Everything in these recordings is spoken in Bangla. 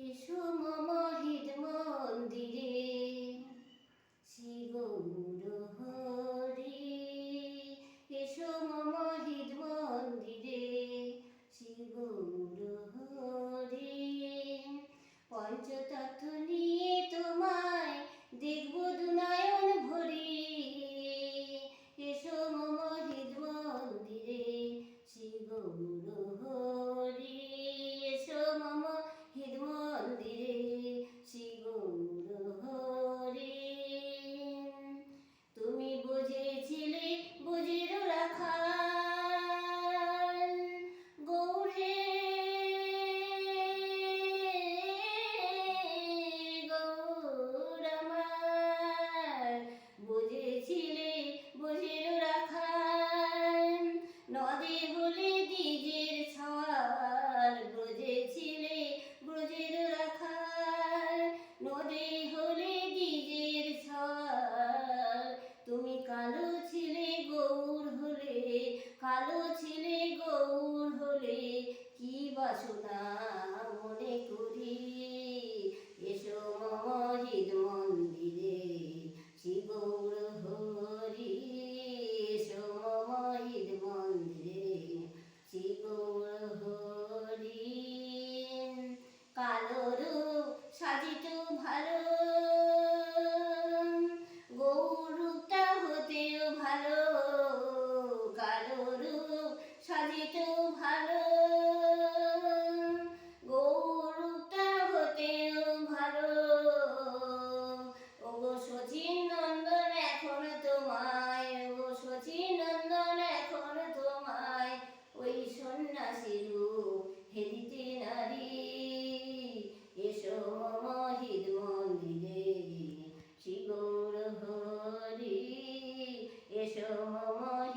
এসো মামা হিদ মন্দিরে। মন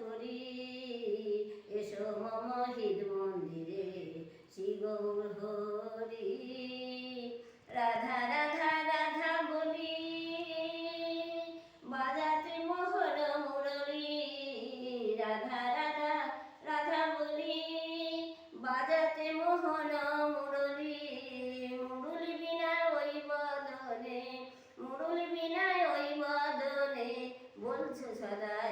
করি। এসো মম হৃদ মন্দিরে শিব হরি। রাধা রাধা রাধা বলি বাজাতে মোহর মুরলি। রাধা রাধা রাধা বলি বাজাতে মোহন মুরলি। মুরুল বিনা ওই বদলে মুরুল বিনা ওই বদলে বলছো সদাই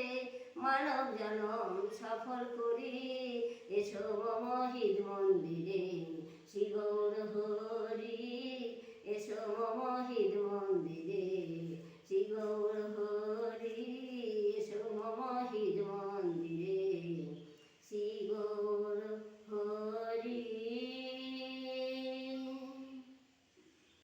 মানব জনম সফল করি। এসো মহিদ মন্দিরে।